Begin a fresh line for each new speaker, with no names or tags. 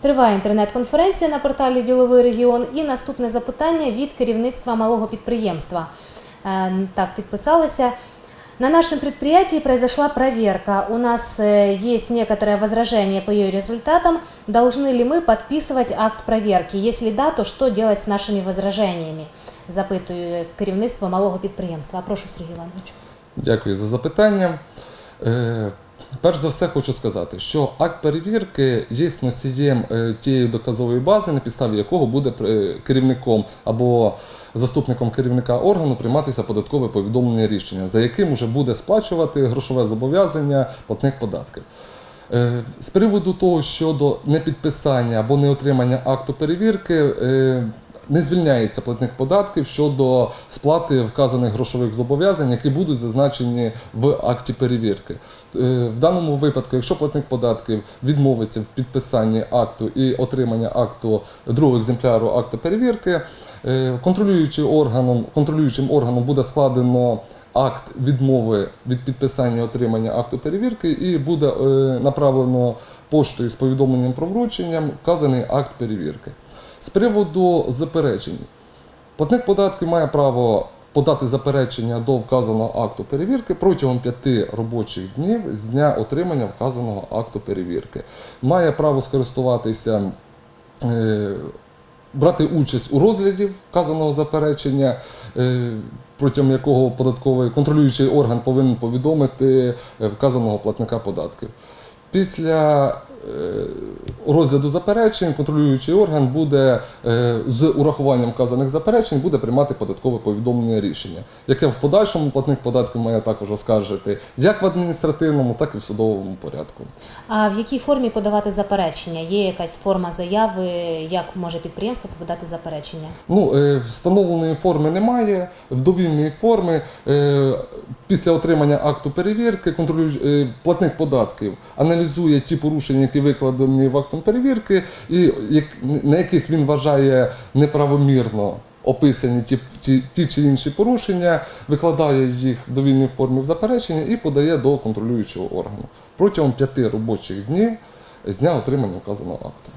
Триває інтернет-конференція на порталі Діловий регіон. І наступне запитання від керівництва малого підприємства. Е, Так, підписалися. На нашем предприятии произошла проверка. У нас э, есть некоторое возражение по ее результатам. Должны ли мы подписывать акт проверки? Если да, то что делать с нашими возражениями? Запитує керівництво малого підприємства. Прошу, Сергій Іванович.
Дякую за запитання. Перш за все хочу сказати, що акт перевірки є носієм е, тієї доказової бази, на підставі якого буде е, керівником або заступником керівника органу прийматися податкове повідомлення рішення, за яким вже буде сплачувати грошове зобов'язання платник податків. Е, З приводу того, щодо непідписання або неотримання акту перевірки, не звільняється платник податків щодо сплати вказаних грошових зобов'язань, які будуть зазначені в акті перевірки. Е, В даному випадку, якщо платник податків відмовиться в підписанні акту і отримання акту другого екземпляру акту перевірки, е, контролюючим органом, контролюючим органом буде складено акт відмови від підписання отримання акту перевірки, і буде е, направлено поштою з повідомленням про вручення вказаний акт перевірки. З приводу заперечень, платник податків має право подати заперечення до вказаного акту перевірки протягом п'яти робочих днів з дня отримання вказаного акту перевірки. Має право скористуватися. е, Брати участь у розгляді вказаного заперечення, е, протягом якого податковий контролюючий орган повинен повідомити е, вказаного платника податків. Після е, розгляду заперечень контролюючий орган буде е, з урахуванням вказаних заперечень буде приймати податкове повідомлення рішення, яке в подальшому платник податків має також оскаржити як в адміністративному, так і в судовому порядку.
А в якій формі подавати заперечення? Є якась форма заяви, як може підприємство подати заперечення?
Ну, е, встановленої форми немає. В довільної форми е, після отримання акту перевірки е, платник податків аналізує ті порушення, які викладені в актом перевірки, і на яких він вважає неправомірно. Описані ті, ті, ті чи інші порушення, викладає їх в довільній формі в заперечення і подає до контролюючого органу протягом п'яти робочих днів з дня отримання вказаного акту.